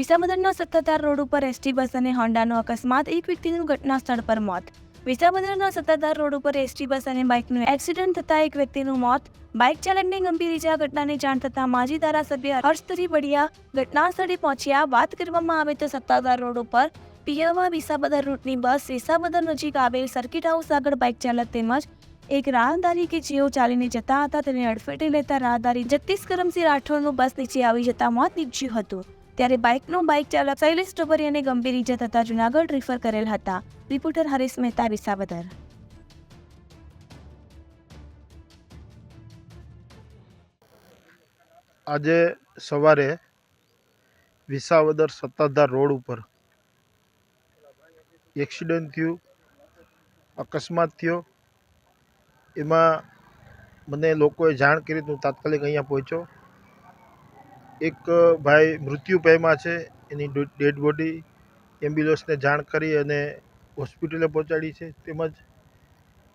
વિસાવદરના Sattadhar road ઉપર ST bus અને હોન્ડાનો અકસ્માત, એક વ્યક્તિનું ઘટના સ્થળ પર મોત. વિસાવદરના સત્તાધાર રોડ ઉપર એસટી બસ અને બાઇકનું એક્સિડન્ટ થતાં એક વ્યક્તિનું મોત. બાઇક ચાલકને ગંભીર ઇજા ઘટનાની જાણ થતાં માજી ધારાસભ્ય હર્ષતરી બડિયા ઘટના સ્થળે પહોંચ્યા. વાત કરવામાં આવે તો સત્તાધાર રોડ ઉપર પિયાવા વિસાબદર રૂટની બસ વિસાબદર નજીક આવેલ સર્કિટ હાઉસ આગળ બાઇક ચાલક તેમજ એક રાહદારી કે જેઓ ચાલીને જતા હતા, તેને અડફેટે લેતા રાહદારી જગદીશ કરમસિંહ રાઠોડનું બસ નીચે આવી જતા મોત નીપજ્યું હતું. ત્યારે બાઇકનો બાઇક ચાલક શૈલેષ ટોબરિયાને ગંભીર ઇજા થતા જુનાગઢ રિફર કરેલ હતા. રિપોર્ટર હરીશ મહેતા, વિસાવદર. આજે સવારે વિસાવદર સત્તાધાર રોડ ઉપર એક્સિડન્ટ થયું, અકસ્માત થયો. એમાં મને લોકોએ જાણ કરી હતું તાત્કાલિક અહીંયા પહોંચ્યો. એક ભાઈ મૃત્યુ પામ્યા છે, એની ડેડ બોડી એમ્બ્યુલન્સને જાણ કરી અને હોસ્પિટલે પહોંચાડી છે. તેમજ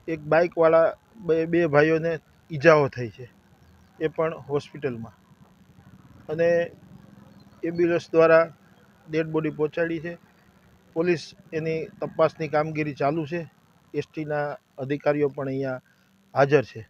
એક બાઇકવાળા બે બે ભાઈઓને ઈજાઓ થઈ છે, એ પણ હોસ્પિટલમાં. અને એમ્બ્યુલન્સ દ્વારા ડેડ બોડી પહોંચાડી છે. પોલીસ એની તપાસની કામગીરી ચાલુ છે. એસટીના અધિકારીઓ પણ અહીંયા હાજર છે.